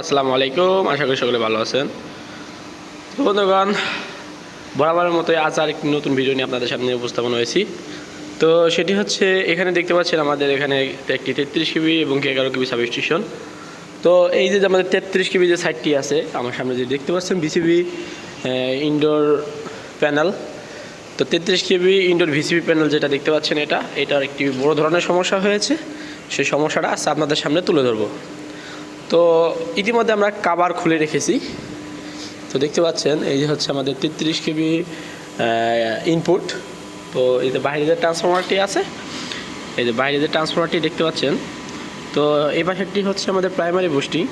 আসসালামু আলাইকুম, আশা করি সকলে ভালো আছেন। তো বন্ধুগণ, বরাবরের মতো আজ আর একটি নতুন ভিডিও নিয়ে আপনাদের সামনে উপস্থাপন হয়েছি। তো সেটি হচ্ছে, এখানে দেখতে পাচ্ছেন আমাদের এখানে একটি তেত্রিশ কেবি এবং এগারো কেবি সাব স্টেশন তো এই যে আমাদের তেত্রিশ কেবি যে সাইটটি আছে, আমার সামনে যে দেখতে পাচ্ছেন বিসিবি ইনডোর প্যানেল তো তেত্রিশ কেবি ইনডোর ভিসিবি প্যানেল যেটা দেখতে পাচ্ছেন এটা, এটার একটি বড় ধরনের সমস্যা হয়েছে। সেই সমস্যাটা আজ আপনাদের সামনে তুলে ধরবো। তো ইতিমধ্যে আমরা কাবার খুলে রেখেছি। তো দেখতে পাচ্ছেন, এই যে হচ্ছে আমাদের তেত্রিশ কেবি ইনপুট তো এই যে বাইরে যে ট্রান্সফরমারটি আছে, এই যে বাইরে যে ট্রান্সফরমারটি দেখতে পাচ্ছেন, তো এই পাশেরটি হচ্ছে আমাদের প্রাইমারি বুস্টিং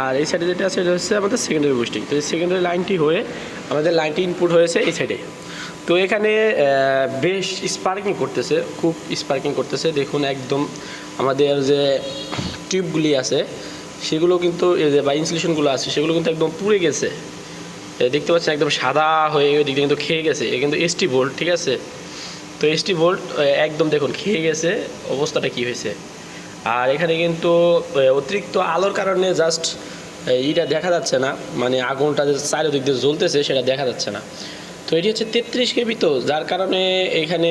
আর এই সাইডে যেটা আছে, এটা হচ্ছে আমাদের সেকেন্ডারি বুস্টিং তো এই সেকেন্ডারি লাইনটি হয়ে আমাদের লাইনটি ইনপুট হয়েছে এই সাইডে তো এখানে বেশ স্পার্কিং করতেছে, খুব স্পার্কিং করতেছে। দেখুন একদম আমাদের যে টিউবগুলি আছে সেগুলো কিন্তু বা ইনসুলেশনগুলো আছে, সেগুলো কিন্তু একদম পুড়ে গেছে। দেখতে পাচ্ছেন একদম সাদা হয়ে ওই দিকটা কিন্তু খেয়ে গেছে। এ কিন্তু এসটি ভোল্ট ঠিক আছে? তো এসটি ভোল্ট একদম দেখুন, খেয়ে গেছে। অবস্থাটা কি হয়েছে? আর এখানে কিন্তু অতিরিক্ত আলোর কারণে জাস্ট এইটা দেখা যাচ্ছে না। মানে আগুনটা যে চারিদিক দিয়ে জ্বলতেছে, সেটা দেখা যাচ্ছে না। তো এটি হচ্ছে তেত্রিশ কেবি তো, যার কারণে এখানে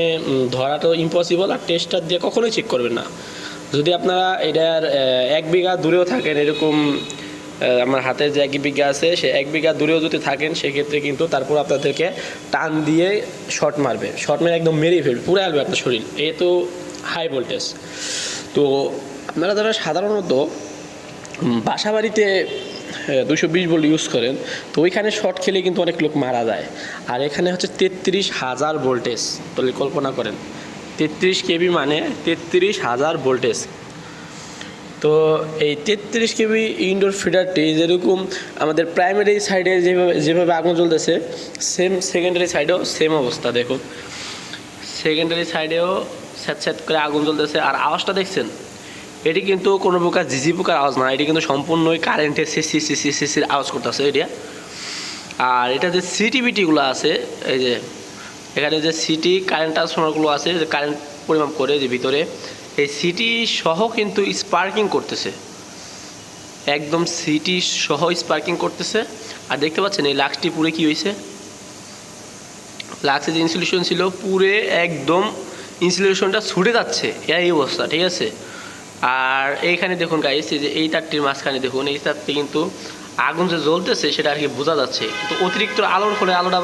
ধরাটা ইম্পসিবল আর টেস্টার দিয়ে কখনোই চেক করবেন না। যদি আপনারা এটার এক বিঘা দূরেও থাকেন, এরকম আমার হাতে যে এক বিঘা আছে, সে এক বিঘা দূরেও যদি থাকেন, সেক্ষেত্রে কিন্তু তারপর আপনাদেরকে টান দিয়ে শর্ট মারবে। শর্ট মেরে একদম মেরেই ফেলবে, পুরো আসবে আপনার শরীর। এ তো হাই ভোল্টেজ তো আপনারা যারা সাধারণত বাসা বাড়িতে দুশো বিশ ভোল্ট ইউজ করেন, তো ওইখানে শর্ট খেলে কিন্তু অনেক লোক মারা যায়। আর এখানে হচ্ছে তেত্রিশ হাজার ভোল্টেজ তাহলে কল্পনা করেন। তেত্রিশ কেবি মানে তেত্রিশ হাজার ভোল্টেজ। তো এই তেত্রিশ কেবি ইনডোর ফিডারটি যেরকম আমাদের প্রাইমারি সাইডে যেভাবে যেভাবে আগুন জ্বলতেছে সেম সেকেন্ডারি সাইডেও সেম অবস্থা, দেখুন। সেকেন্ডারি সাইডেও স্যাঁত স্যাঁত করে আগুন জ্বলতেছে, আর আওয়াজটা দেখছেন? এটি কিন্তু কোনো প্রকার ঝিঝি পোকার আওয়াজ না, এটি কিন্তু সম্পূর্ণই কারেন্টের সিসি সিসি সিসির আওয়াজ করতেছে এটা। আর এটা যে সিটিভিটিগুলো আছে, এই যে এখানে যে সিটি কারেন্ট ট্রান্সফর্মারগুলো আছে, যে কারেন্ট পরিমাপ করে যে ভিতরে, এই সিটি সহ কিন্তু স্পার্কিং করতেছে। একদম সিটি সহ স্পার্কিং করতেছে। আর দেখতে পাচ্ছেন এই লাক্সটি পুরে কি হয়েছে? লাক্সে যে ইনসুলেশন ছিল পুরে একদম ইনসুলেশনটা ছুটে যাচ্ছে। এই অবস্থা, ঠিক আছে? আর এইখানে দেখুন গাইস যে এই তারটির মাঝখানে দেখুন, এই তারটি কিন্তু আগুন যে জ্বলতেছে, সেটা আর কি বোঝা যাচ্ছে। কিন্তু অতিরিক্ত আলোর ফলে আলোটা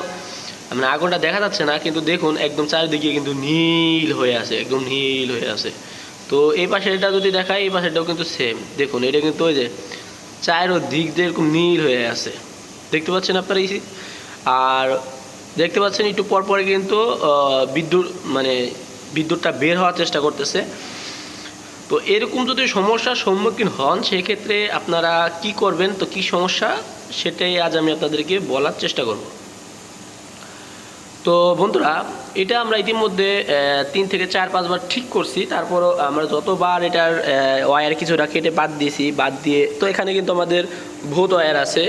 মানে আগুনটা দেখা যাচ্ছে না, কিন্তু দেখুন একদম চারিদিকে কিন্তু নীল হয়ে আছে, একদম নীল হয়ে আছে। তো এই পাশেরটা যদি দেখায় এই পাশেরটাও কিন্তু সেম দেখুন, এটা কিন্তু ওই যে চায়েরও দিক দিয়ে এরকম নীল হয়ে আছে। দেখতে পাচ্ছেন আপনারা এই আর দেখতে পাচ্ছেন একটু পর পরে কিন্তু বিদ্যুৎ মানে বিদ্যুৎটা বের হওয়ার চেষ্টা করতেছে। তো এরকম যদি সমস্যার সম্মুখীন হন, সেক্ষেত্রে আপনারা কি করবেন, তো কি সমস্যা, সেটাই আজ আমি আপনাদেরকে বলার চেষ্টা করব। তো বন্ধুরা এটা আমরা ইতিমধ্যে তিন থেকে চার পাঁচবার ঠিক করছি। তারপরও আমরা যতবার এটার আহ, ওয়্যার কিছুটা কেটে বাদ দিয়েছি। বাদ দিয়ে তো এখানে কিন্তু আমাদের ভূত ওয়্যার আছে।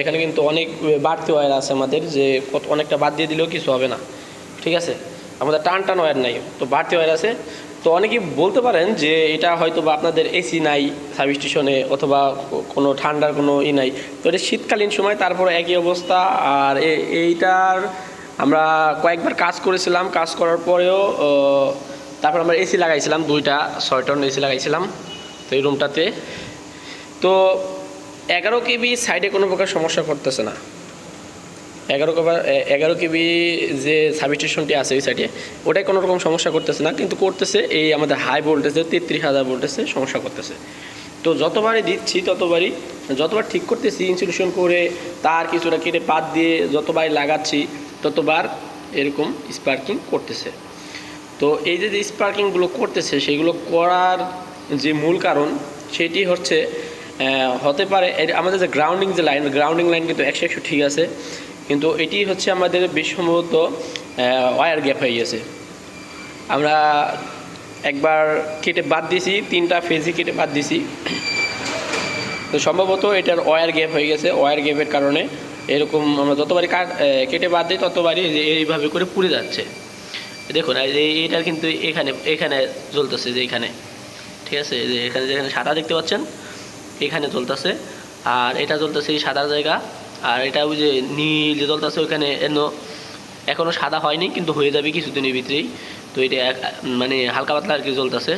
এখানে কিন্তু অনেক বাড়তি ওয়্যার আছে আমাদের যে অনেকটা বাদ দিয়ে দিলেও কিছু হবে না। ঠিক আছে? আমাদের টান টান ওয়্যার নাই তো বাড়তি ওয়্যার আছে। তো অনেকেই বলতে পারেন যে এটা হয়তো বা আপনাদের এসি নাই সাব স্টেশনে অথবা কোনো ঠান্ডার কোনো ই নাই। তো এটা শীতকালীন সময় তারপর একই অবস্থা। আর এইটার আমরা কয়েকবার কাজ করেছিলাম, কাজ করার পরেও তারপর আমরা এসি লাগাইছিলাম, দুইটা, ছয় টন এসি লাগাইছিলাম, তো এই রুমটাতে তো এগারো কেবি সাইডে কোনো প্রকার সমস্যা করতেছে না। এগারো কবার এগারো কেবি যে সাব স্টেশনটি আছে ওই সাইডে ওটাই কোনো রকম সমস্যা করতেছে না, কিন্তু করতেছে, এই আমাদের হাই ভোল্টেজে তেত্রিশ হাজার ভোল্টেজে সমস্যা করতেছে। তো যতবারই দিচ্ছি, ততবারই, যতবার ঠিক করতেছি ইনসুলেশন করে, তার কিছুটা কেটে পাত দিয়ে যতবারই লাগাচ্ছি ততবার এরকম স্পার্কিং করতেছে। তো এই যে যে স্পার্কিংগুলো করতেছে, সেগুলো করার যে মূল কারণ, সেটি হচ্ছে হতে পারে আমাদের যে গ্রাউন্ডিং যে লাইন গ্রাউন্ডিং লাইন কিন্তু একশো একশো ঠিক আছে, কিন্তু এটি হচ্ছে আমাদের বেশ সম্ভবত ওয়্যার গ্যাপ হয়ে গেছে। আমরা একবার কেটে বাদ দিয়েছি, তিনটা ফেজই কেটে বাদ দিয়েছি। তো সম্ভবত এটার ওয়্যার গ্যাপ হয়ে গেছে ওয়্যার গ্যাপের কারণে এরকম আমরা যতবারই কাট কেটে বাদ দিই, ততবারই যে এইভাবে করে পুড়ে যাচ্ছে। দেখুন এটার কিন্তু এখানে এখানে জ্বলতেছে যে এখানে। ঠিক আছে? যে এখানে যেখানে সাদা দেখতে পাচ্ছেন, এখানে জ্বলতেছে। আর এটা জ্বলতেছে এই সাদা জায়গা। আর এটা ওই যে নীল যে জ্বলতেছে ওইখানে এনো এখনও সাদা হয়নি, কিন্তু হয়ে যাবে কিছুদিনের ভিতরেই। তো এটা মানে হালকা পাতলা আর কি জ্বলতেছে।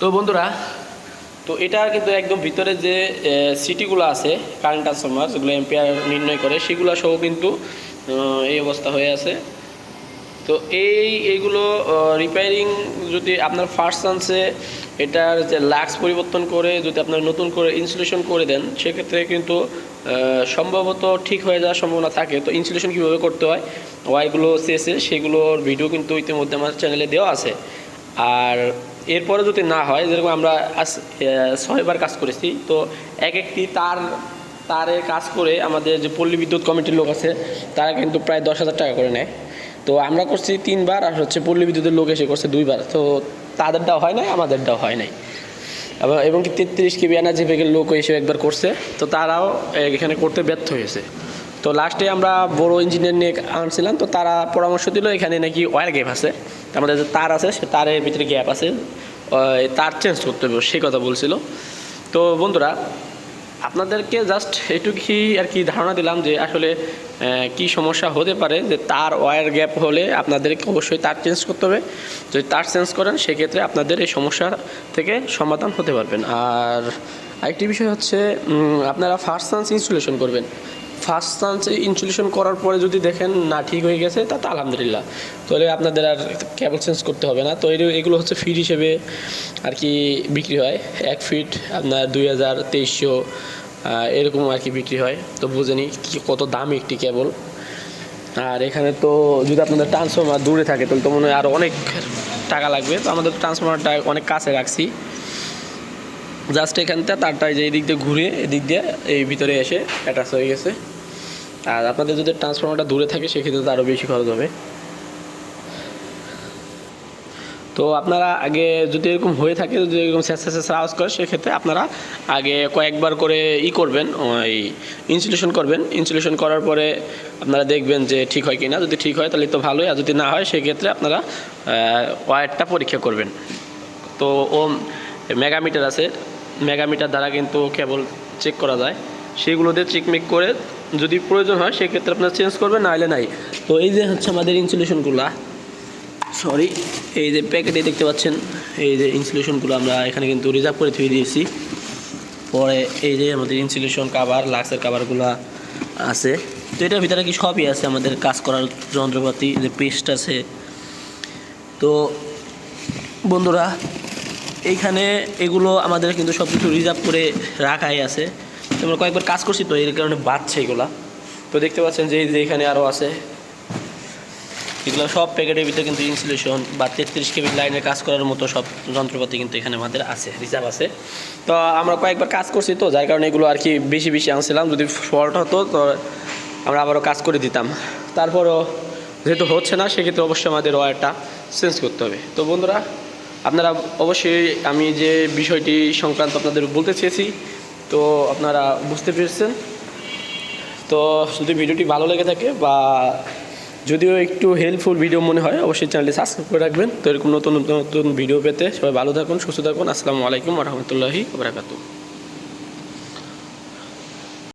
তো বন্ধুরা তো এটা কিন্তু একদম ভিতরে যে সিটিগুলো আছে কারেন্ট ট্রান্সফরমার যেগুলো এম্পিয়ার নির্ণয় করে, সেগুলো সহ কিন্তু এই অবস্থা হয়ে আছে। তো এই এইগুলো রিপেয়ারিং যদি আপনার ফার্স্ট চান্সে এটার যে লাক্স পরিবর্তন করে, যদি আপনার নতুন করে ইনসুলেশন করে দেন, সেক্ষেত্রে কিন্তু সম্ভবত ঠিক হয়ে যাওয়ার সম্ভাবনা থাকে। তো ইনসুলেশন কীভাবে করতে হয় ওয়াইগুলো শেষে সেগুলোর ভিডিও কিন্তু ইতিমধ্যে আমার চ্যানেলে দেওয়া আছে। আর এরপরে যদি না হয়, যেরকম আমরা আজ ছয়বার কাজ করেছি, তো এক একটি তার, তারে কাজ করে আমাদের যে পল্লী বিদ্যুৎ কমিটির লোক আছে, তারা কিন্তু প্রায় দশ হাজার টাকা করে নেয়। তো আমরা করছি তিনবার, আর হচ্ছে পল্লী বিদ্যুতের লোক এসে করছে দুইবার। তো তাদেরটাও হয় নাই, আমাদেরটাও হয় নাই। এবং কি তেত্রিশ কেবি এনার্জি ব্যাগের লোক এসে একবার করছে, তো তারাও এখানে করতে ব্যর্থ হয়েছে। তো লাস্টে আমরা বড় ইঞ্জিনিয়ার নিয়ে আনছিলাম, তো তারা পরামর্শ দিল এখানে নাকি ওয়ার গ্যাপ আছে। আমাদের যে তার আছে, সে তারের ভিতরে গ্যাপ আছে। তার চেঞ্জ করতে হবে সেই কথা বলছিল। তো বন্ধুরা, আপনাদেরকে জাস্ট এটুকুই আর কি ধারণা দিলাম যে আসলে কি সমস্যা হতে পারে যে তার ওয়্যার গ্যাপ হলে আপনাদেরকে অবশ্যই তার চেঞ্জ করতে হবে। যদি তার চেঞ্জ করেন, সেক্ষেত্রে আপনাদের এই সমস্যা থেকে সমাধান হতে পারবেন। আর আরেকটি বিষয় হচ্ছে আপনারা ফার্স্ট চান্স ইনস্টলেশন করবেন। ফার্স্ট চান্স ইনসুলেশন করার পরে যদি দেখেন না ঠিক হয়ে গেছে, তা তো আলহামদুলিল্লাহ। তাহলে আপনাদের আর কেবল চেঞ্জ করতে হবে না। তো এগুলো হচ্ছে ফিট হিসেবে আর কি বিক্রি হয়। এক ফিট আপনার দুই হাজার তেইশশো এরকম আর কি বিক্রি হয়। তো বুঝেনি কি কত দাম একটি কেবল আর এখানে তো যদি আপনাদের ট্রান্সফর্মার দূরে থাকে, তাহলে তো মনে হয় আরও অনেক টাকা লাগবে। তো আমাদের ট্রান্সফর্মারটা অনেক কাছে রাখছি। জাস্ট এখানটা তারটা যে এই দিক দিয়ে ঘুরে এদিক দিয়ে এই ভিতরে এসে অ্যাটাচ হয়ে গেছে। আর আপনাদের যদি ট্রান্সফর্মারটা দূরে থাকে, সেক্ষেত্রে তো আরও বেশি খরচ হবে। তো আপনারা আগে যদি এরকম হয়ে থাকে, যদি এরকম স্যাঁচা স্যাঁচা আওয়াজ করে, সেক্ষেত্রে আপনারা আগে কয়েকবার করে ই করবেন ওই ইনসুলেশন করবেন। ইনসুলেশন করার পরে আপনারা দেখবেন যে ঠিক হয় কি না যদি ঠিক হয়, তাহলে তো ভালোই। আর যদি না হয়, সেক্ষেত্রে আপনারা ওয়ারটা পরীক্ষা করবেন। তো ও মেগামিটার আছে। মেগামিটার দ্বারা কিন্তু কেবল চেক করা যায়। সেগুলোতে চেকমেক করে যদি প্রয়োজন হয়, সেক্ষেত্রে আপনারা চেঞ্জ করবেন, নাহলে নাই। তো এই যে হচ্ছে আমাদের ইনসুলেশনগুলো সরি এই যে প্যাকেটে দেখতে পাচ্ছেন, এই যে ইনসুলেশনগুলো আমরা এখানে কিন্তু রিজার্ভ করে থুয়ে দিয়েছি। পরে এই যে আমাদের ইনসুলেশন কাভার লাক্সের কাভারগুলো আছে। তো এটার ভিতরে কি সবই আছে আমাদের কাজ করার যন্ত্রপাতি, যে পেস্ট আছে? তো বন্ধুরা এইখানে এগুলো আমাদের কিন্তু সব কিছু রিজার্ভ করে রাখাই আছে। আমরা কয়েকবার কাজ করছি তো, এর কারণে বাড়ছে এগুলা। তো দেখতে পাচ্ছেন যে এখানে আরও আছে। এগুলো সব প্যাকেটের ভিতরে কিন্তু ইনসুলেশন বা তেত্রিশ কেবি লাইনের কাজ করার মতো সব যন্ত্রপাতি কিন্তু এখানে আমাদের আছে রিজার্ভ আছে। তো আমরা কয়েকবার কাজ করছি তো, যার কারণে এগুলো আর কি বেশি বেশি আনছিলাম। যদি ফল্ট হতো তো আমরা আবারও কাজ করে দিতাম। তারপরও যেহেতু হচ্ছে না, সেক্ষেত্রে অবশ্যই আমাদের ওয়ারটা চেঞ্জ করতে হবে। তো বন্ধুরা আপনারা অবশ্যই আমি যে বিষয়টি সংক্রান্ত আপনাদের বলতে চেয়েছি, তো আপনারা বুঝতে পেরেছেন। তো যদি ভিডিওটি ভালো লেগে থাকে বা যদিও একটু হেল্পফুল ভিডিও মনে হয়, অবশ্যই চ্যানেলটি সাবস্ক্রাইব করে রাখবেন। তো এরকম নতুন নতুন ভিডিও পেতে সবাই ভালো থাকুন, সুস্থ থাকুন। আসসালামু আলাইকুম রহমতুল্লাহি বারাকাতু